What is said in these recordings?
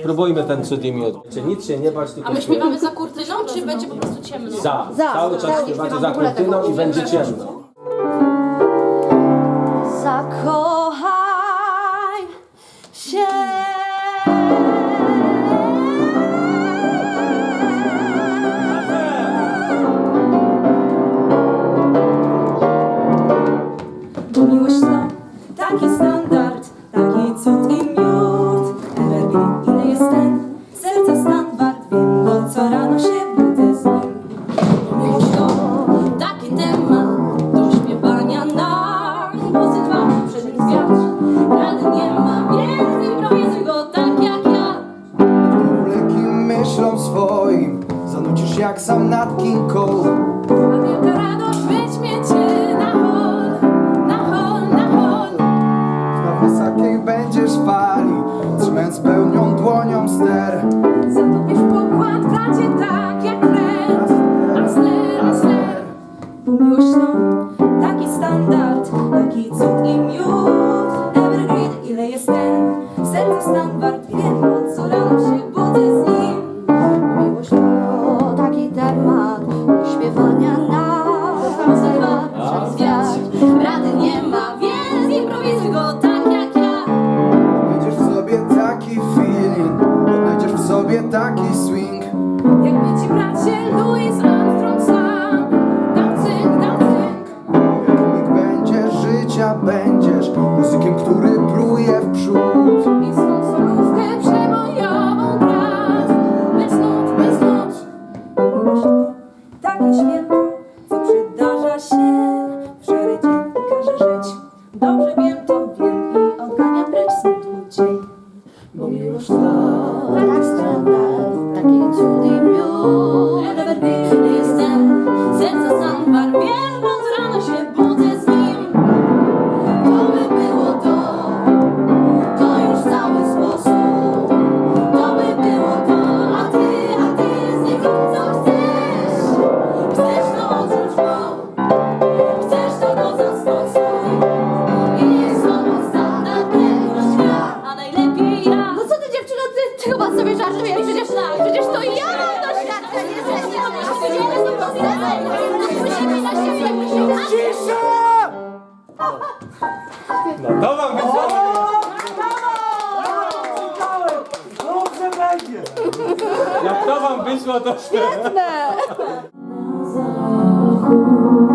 Spróbujmy ten cud i miód. Czy nic się nie bać, tylko A my śpiewamy za kurtyną, czy będzie po prostu ciemno? Za. Za. Cały czas Za. śpiewacie za kurtyną i będzie ciemno. Zakochaj się. Myślom swoim. Zanucisz jak sam nad King Cole A wielka radość weźmie cię na hol Na hol, na hol. Na wysokiej będziesz fali Trzymając pełnią dłonią ster. Zatopisz w pokład bracie tak jak Fred. Asler, Asler Bo miłość to taki standard, taki cud i miód. Evergreen, ile jest ten? Serca stan wart, wiem, co rano się budzę No to wam wyszło. Dobrze będzie! Jak to wam wyszło, to Za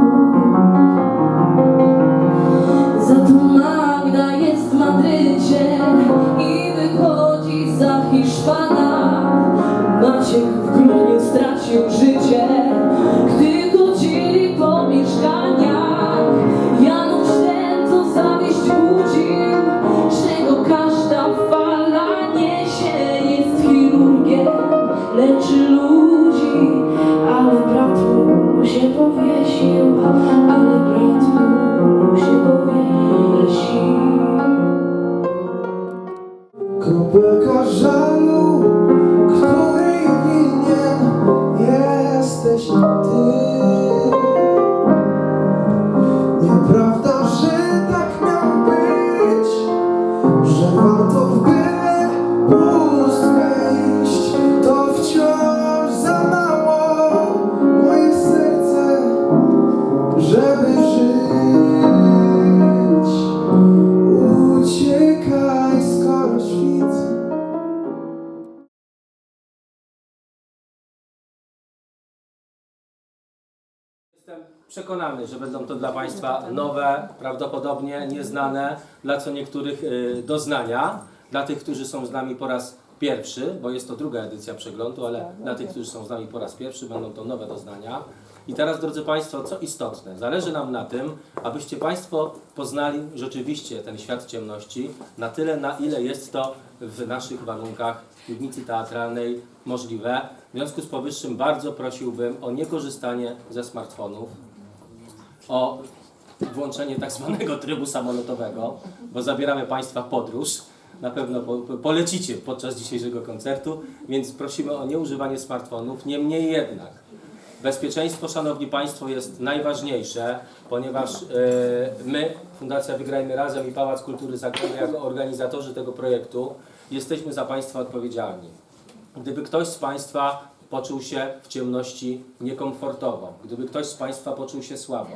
правда. Jestem przekonany, że będą to dla Państwa nowe, prawdopodobnie nieznane dla co niektórych y, doznania. Dla tych, którzy są z nami po raz pierwszy, bo jest to druga edycja przeglądu, ale dla tych, którzy są z nami po raz pierwszy, będą to nowe doznania. I teraz, drodzy Państwo, co istotne, zależy nam na tym, abyście Państwo poznali rzeczywiście ten świat ciemności na tyle, na ile jest to w naszych warunkach piwnicy teatralnej możliwe. W związku z powyższym bardzo prosiłbym o niekorzystanie ze smartfonów, o włączenie tak zwanego trybu samolotowego, bo zabieramy Państwa podróż. Na pewno po, po, polecicie podczas dzisiejszego koncertu, więc prosimy o nieużywanie smartfonów. Niemniej jednak, bezpieczeństwo, Szanowni Państwo, jest najważniejsze, ponieważ e, my, Fundacja Wygrajmy Razem i Pałac Kultury Zagrody, jako organizatorzy tego projektu, jesteśmy za Państwa odpowiedzialni. Gdyby ktoś z Państwa poczuł się w ciemności niekomfortowo, gdyby ktoś z Państwa poczuł się słabo,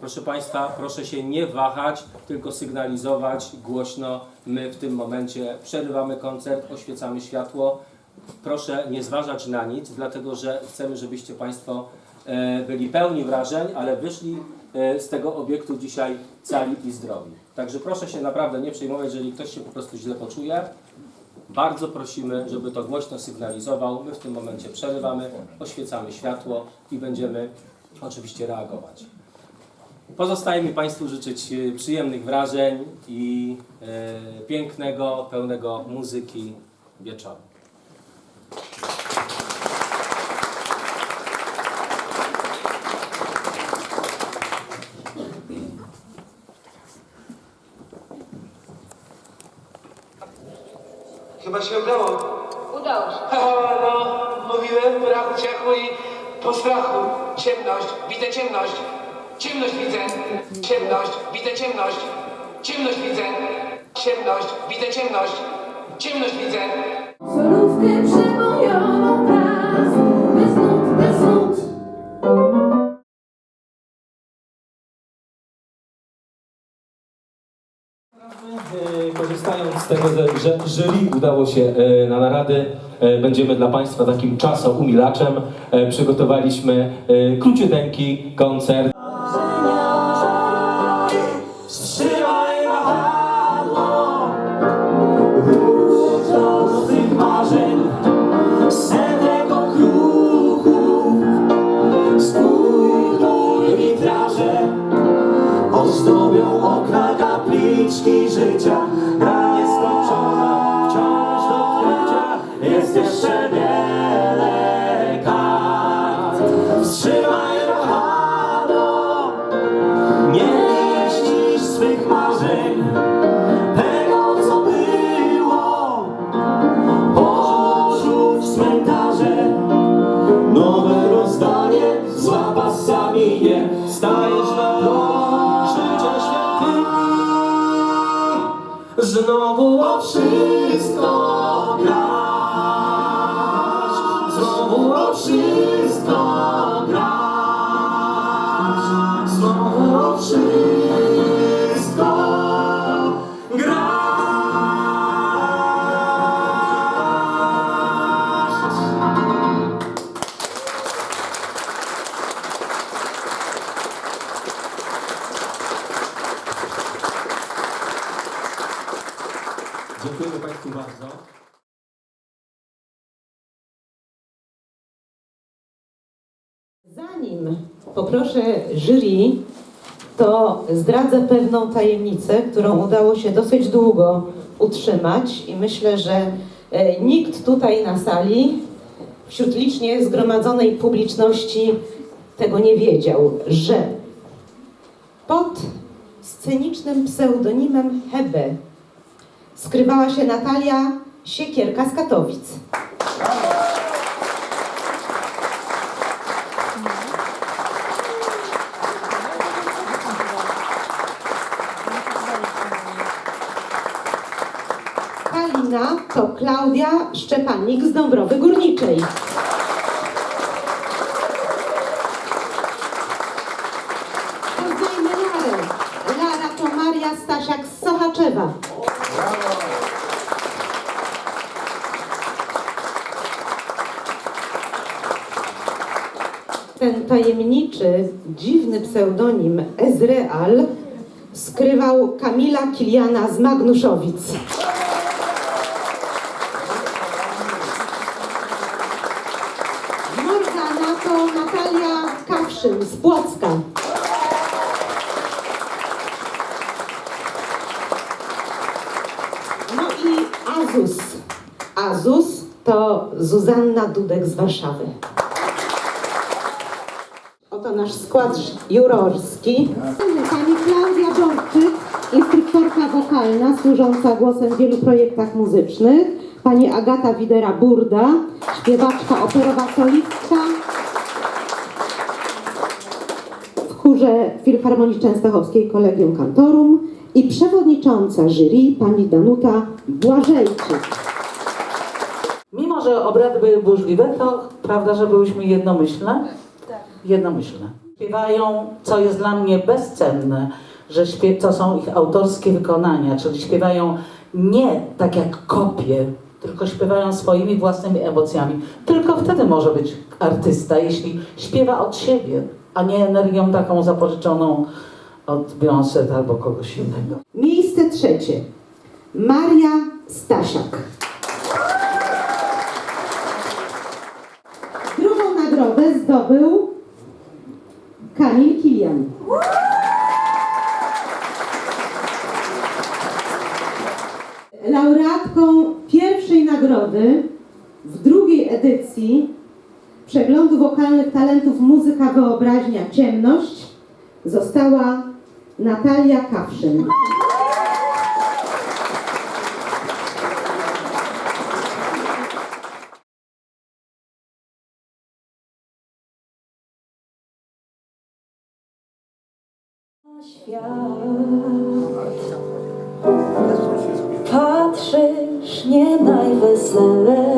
proszę Państwa, proszę się nie wahać, tylko sygnalizować głośno. My w tym momencie przerywamy koncert, oświecamy światło. Proszę nie zważać na nic, dlatego że chcemy, żebyście Państwo e, byli pełni wrażeń, ale wyszli e, z tego obiektu dzisiaj cali i zdrowi. Także proszę się naprawdę nie przejmować, jeżeli ktoś się po prostu źle poczuje. Bardzo prosimy, żeby to głośno sygnalizował. My w tym momencie przerywamy, oświecamy światło i będziemy oczywiście reagować. Pozostaje mi Państwu życzyć e, przyjemnych wrażeń i e, pięknego, pełnego muzyki wieczoru. Chyba się udało. Udało się. O, no, mówiłem, brak uciekł i po strachu. Ciemność, widzę ciemność. Ciemność widzę. Ciemność, widzę ciemność. Ciemność widzę. Ciemność, widzę ciemność. Ciemność widzę. Solówkę przebojową Korzystając z tego, że- jury udało się e, na narady, e, będziemy dla Państwa takim czasoumilaczem. E, Przygotowaliśmy króciuteńki koncert. Znowu o wszystko grasz, Dziękujemy Państwu bardzo. Zanim poproszę jury, to zdradzę pewną tajemnicę, którą udało się dosyć długo utrzymać i myślę, że e, nikt tutaj na sali, wśród licznie zgromadzonej publiczności tego nie wiedział, że pod scenicznym pseudonimem Hebe skrywała się Natalia Siekierka z Katowic. Kalina to Klaudia Szczepanik z Dąbrowy Górniczej. Lara to Maria Stasiak z Sochaczewa. Ten tajemniczy, dziwny pseudonim Ezreal skrywał Kamila Kiliana z Magnuszowic. Morgana to Natalia Kawszyn z Płocka. No i Azus. Azus to Zuzanna Dudek z Warszawy. Oto nasz skład jurorski. Pani Klaudia Bąkczyk, instruktorka wokalna, służąca głosem w wielu projektach muzycznych. Pani Agata Widera-Burda, śpiewaczka operowa solistka. W chórze Filharmonii Częstochowskiej Kolegium Cantorum i przewodnicząca jury pani Danuta Błażejczyk. Że obrady były burzliwe, to prawda, że byłyśmy jednomyślne? Jednomyślne. Śpiewają, co jest dla mnie bezcenne, że śpie- to są ich autorskie wykonania, czyli śpiewają nie tak jak kopie, tylko śpiewają swoimi własnymi emocjami. Tylko wtedy może być artysta, jeśli śpiewa od siebie, a nie energią taką zapożyczoną od Beyoncé albo kogoś innego. Miejsce trzecie. Maria Stasiak. Nagrodę zdobył Kamil Kilian. Laureatką pierwszej nagrody w drugiej edycji przeglądu wokalnych talentów Muzyka Wyobraźnia Ciemność została Natalia Kawszyn. Patrzysz nie najweselej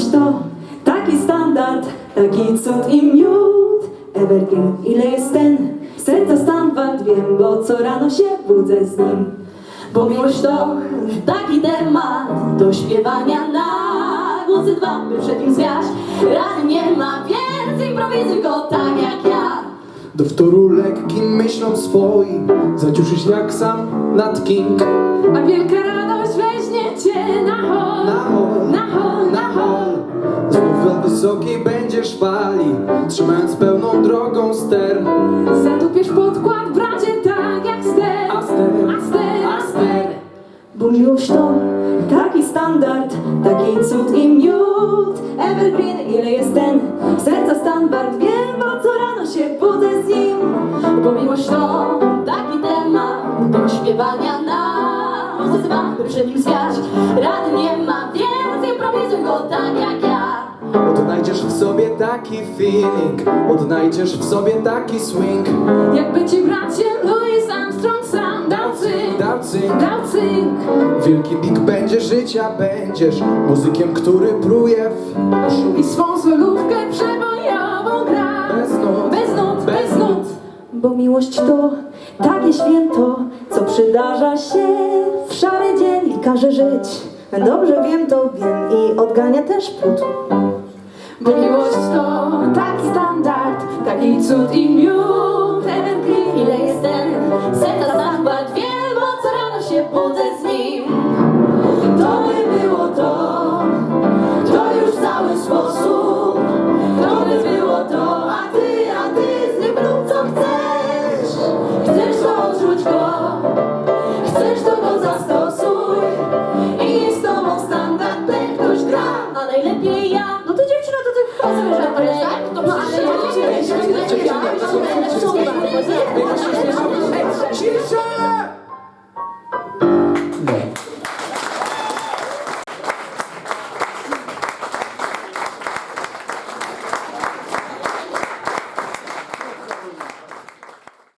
Miłość to taki standard, taki cud i miód. Evergreen, ile jest ten? Serca stan wart wiem, bo co rano się budzę z nim. Bo miłość to taki temat do śpiewania na głosy dwa, by przed nim zwiać. Rany nie ma, więc improwizuj go tak jak ja. Do wtóru lekkim myślom swoim Zaciuszysz jak sam nad King A wielka radość weźmie cię na hol, Wysokiej będziesz fali Trzymając pełną drogą ster Zatupiesz podkład, bracie, tak jak ster. Aster, Aster, aster. Bo miłość to taki standard, taki cud i miód. Evergreen, ile jest ten? Serca stan wart wiem, bo co rano się budzę z nim. Bo miłość to taki temat do śpiewania na głosy dwa, by przed nim zwiać. Rady nie ma, więc improwizuj go tak jak ja. Odnajdziesz w sobie taki feeling Odnajdziesz w sobie taki swing Jakby ci bracie Louis Armstrong sam dał cynk, Dał cynk dał cynk. Wielki big będzie życia będziesz Muzykiem, który pruje w I swą solówkę przebojową gra. Bez nut, bez nut, bez nut. Bo miłość to takie święto, co przydarza się w szary dzień i każe żyć. Dobrze wiem to, wiem i odgania też płód. Bo miłość to taki standard, taki cud i miód.